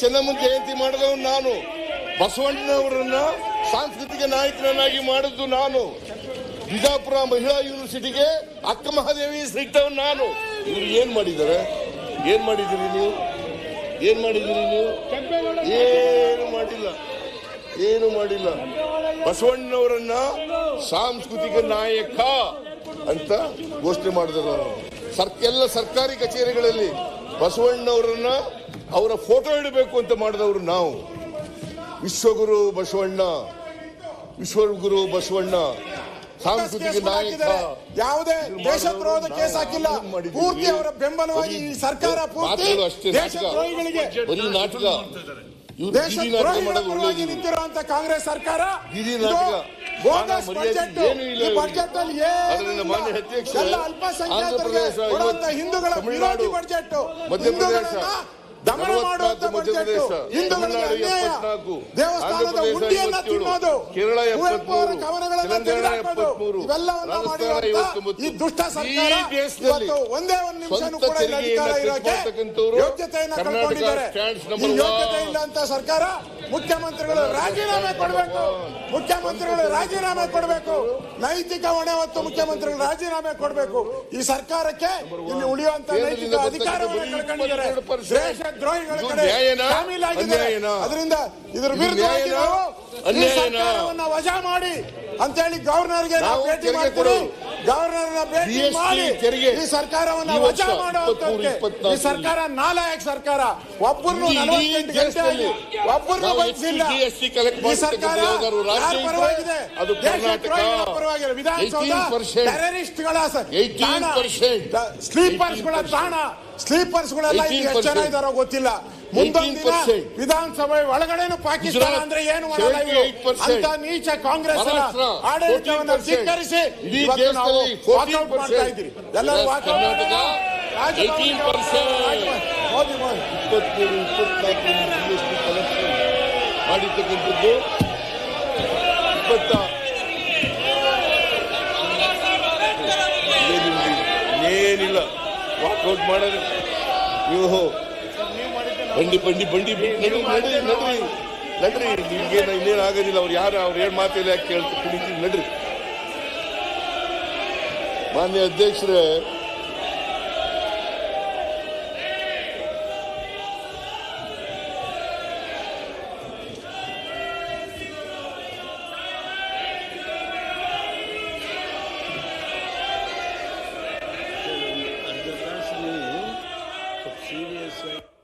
ಚೆನ್ನಮ್ಮ ಜಯಂತಿ ಮಾಡಿದವನು ನಾನು. ಬಸವಣ್ಣನವರನ್ನ ಸಾಂಸ್ಕೃತಿಕ ನಾಯಕನನ್ನಾಗಿ ಮಾಡಿದ್ದು ನಾನು. ಬಿಜಾಪುರ ಮಹಿಳಾ ಯೂನಿವರ್ಸಿಟಿಗೆ ಅಕ್ಕ ಮಹಾದೇವಿ ಸಿಗ್ತವ್ ನಾನು. ಇವ್ರು ಏನ್ ಮಾಡಿದ್ದಾರೆ? ಏನ್ ಮಾಡಿದಿರಿ ನೀವು? ಏನ್ ಮಾಡಿದಿರಿ ನೀವು? ಏನು ಮಾಡಿಲ್ಲ. ಏನು ಮಾಡಿಲ್ಲ. ಬಸವಣ್ಣನವರನ್ನ ಸಾಂಸ್ಕೃತಿಕ ನಾಯಕ ಅಂತ ಘೋಷಣೆ ಮಾಡಿದ್ರು. ಸರ್ ಎಲ್ಲ ಸರ್ಕಾರಿ ಕಚೇರಿಗಳಲ್ಲಿ ಬಸವಣ್ಣನವರನ್ನ ಅವರ ಫೋಟೋ ಇಡಬೇಕು ಅಂತ ಮಾಡಿದವರು ನಾವು. ವಿಶ್ವಗುರು ಬಸವಣ್ಣ ವಿಶ್ವಗುರು ಬಸವಣ್ಣ ಸಾಂಸ್ಕೃತಿಕ ನಾಯಕ ಯಾವುದೇ ದೇಶದ್ರೋಹದ ಕೇಸ್ ಹಾಕಿಲ್ಲ. ಪೂರ್ತಿ ಅವರ ಬೆಂಬಲವಾಗಿ ಈ ಸರ್ಕಾರ ಪೂರ್ತಿ ಅಷ್ಟೇ ದೇಶದ್ರೋಹಿಗಳಿಗೆ ಬರೀ ನಾಟಕ. ದೇಶದ್ರೋಹಿಗಳ ಮಾಡೋದು ಪರವಾಗಿ ನಿಂತಿರುವಂತ ಕಾಂಗ್ರೆಸ್ ಸರ್ಕಾರ. Bogus budget. ಇಲ್ಲ ಈ ಬಜೆಟ್ ಅಲ್ಲಿ ಎಲ್ಲ ಅಲ್ಪಸಂಖ್ಯಾತರಿಗೆ ಕೊಡುವಂತ ಹಿಂದೂಗಳ ವಿರೋಧಿ ಬಜೆಟ್ ಮಧ್ಯಪ್ರದೇಶ. ಹಿಂದೂಗಳನ್ನ ದಮನ ಮಾಡುವಂತ ಬಜೆಟ್ ಹಿಂದೂಗಳಿಗೆ ಅನ್ಯಾಯ ದೇವಸ್ಥಾನದ ಹುಂಡಿಯನ್ನ ತಿನ್ನೋದು ಕೇರಳ ಎಪ್ಪತ್ಮೂರು ಕವನಗಳನ್ನ ತೆಲಂಗಾಣ ಎಪ್ಪತ್ಮೂರು ರಾಜಸ್ಥಾನ ಈ ದುಷ್ಟ ಸರ್ಕಾರ ಇವತ್ತು ಒಂದೇ ಒಂದು ನಿಮಿಷ ಕೂಡ ಇಲ್ಲಿ ಅಧಿಕಾರ ಇರೋಕೆ ಯೋಗ್ಯತೆಯನ್ನ ಕರ್ನಾಟಕ ಕಳ್ಕೊಂಡಿದ್ದಾರೆ. ಈ ಯೋಗ್ಯತೆ ಇಲ್ಲ ಅಂತ ಸರ್ಕಾರ ಮುಖ್ಯಮಂತ್ರಿಗಳು ರಾಜೀನಾಮೆ ಕೊಡಬೇಕು. ಮುಖ್ಯಮಂತ್ರಿಗಳು ರಾಜೀನಾಮೆ ಕೊಡಬೇಕು. ನೈತಿಕ ಹೊಣೆ ಹೊತ್ತು ಮುಖ್ಯಮಂತ್ರಿಗಳು ರಾಜೀನಾಮೆ ಕೊಡಬೇಕು. ಈ ಸರ್ಕಾರಕ್ಕೆ ಇಲ್ಲಿ ಉಳಿಯುವಂತ ನೈತಿಕ ಅಧಿಕಾರವನ್ನು ಕಳ್ಕೊಂಡಿದ್ದಾರೆ. 22% ದೇಶದ್ರೋಹಿಗಳ ಕಡೆ? ಶಾಮೀಲಾಗಿದ್ದಾರೆ ಅದರಿಂದ ಇದ್ರ ಇದು ವಿರುದ್ಧವಾಗಿ? ನಾವು ಈ ಸರ್ಕಾರವನ್ನ ವಜಾ ಮಾಡಿ ಅಂತೇಳಿ ಗವರ್ನರ್ಗೆ ನಾವು ಭೇಟಿ ಮಾಡ್ತೀವಿ. ಗವರ್ನರ್ ಗವರ್ನರ್ನ ಭೇಟಿ ಮಾಡಿ ಈ ಸರ್ಕಾರವನ್ನ ವಜಾ ಮಾಡುವಂತಕ್ಕೆ 23, ಈ ಸರ್ಕಾರ ನಾಲಾಯಕ್ ಸರ್ಕಾರ. ಒಬ್ಬರನ್ನು ನಲವತ್ತೆಂಟು ಗಂಟೆ ಆಗಿ ಒಬ್ಬರನ್ನು ಬಂಧಿಸಿಲ್ಲ ಈ ಸರ್ಕಾರ ಯಾರ ಪರವಾಗಿದೆ ಪರವಾಗಿದೆ ವಿಧಾನಸೌಧ 18% ಟೆರರಿಸ್ಟ್ಗಳ 18% ಸ್ಲೀಪರ್ಸ್ಗಳ ತಾಣ ಸ್ಲೀಪರ್ಸ್ ಗಳೆಲ್ಲ ಇಲ್ಲಿ ಎಷ್ಟು ಜನ 18% ಇದಾರೋ ಗೊತ್ತಿಲ್ಲ. ಮುಂದೊಂದು ದಿನ 18% ವಿಧಾನಸಭೆ ಒಳಗಡೆನು ಪಾಕಿಸ್ತಾನ ಅಂದ್ರೆ ಏನು ಮಾಡಲ್ಲ ಇವರು. 78% ಅಂತ ನೀಚ ಕಾಂಗ್ರೆಸ್ ಆಡಳಿತವನ್ನು 14%. ಧಿಕ್ಕರಿಸಿ ಇಡೀ ಇವತ್ತು ನಾವು ದೇಶದಲ್ಲಿ ವಾಕೌಟ್ ಮಾಡ್ತಾ 14% ಇದ್ದೀರಿ. ಎಲ್ಲರೂ Yes, ವಾಕೌಟ್ ಕರ್ನಾಟಕ 18%. ಮೋದಿ ಮೋದಿ ಇಪ್ಪತ್ಮೂರು ಇಪ್ಪತ್ನಾಲ್ಕು ಜಿ ಎಸ್ ಟಿ ಕಲೆಕ್ಷನ್ ಮಾಡಿರ್ತಕ್ಕಂಥದ್ದು. ಇಪ್ಪತ್ತ ಏನಿಲ್ಲ ವಾಕ್ಔಟ್ ವಾಕೌಟ್ ಮಾಡೋದು ನೀವು ಬಂಡಿ ಬಂಡಿ ಬಂಡಿ ನಡು ನಡ್ರಿ ನಡ್ರಿ ನಡ್ರಿ ನಿಮ್ಗೇನು ಇನ್ನೇನು ಆಗೋದಿಲ್ಲ ಅವ್ರು ಯಾರು ಅವ್ರು ಏನು ಮಾತಿಲ್ಲ ಯಾಕೆ ಕೇಳ್ತು ಕುಣಿತೀವಿ ನಡ್ರಿ ಮಾನ್ಯ ಅಧ್ಯಕ್ಷರೇ seriously.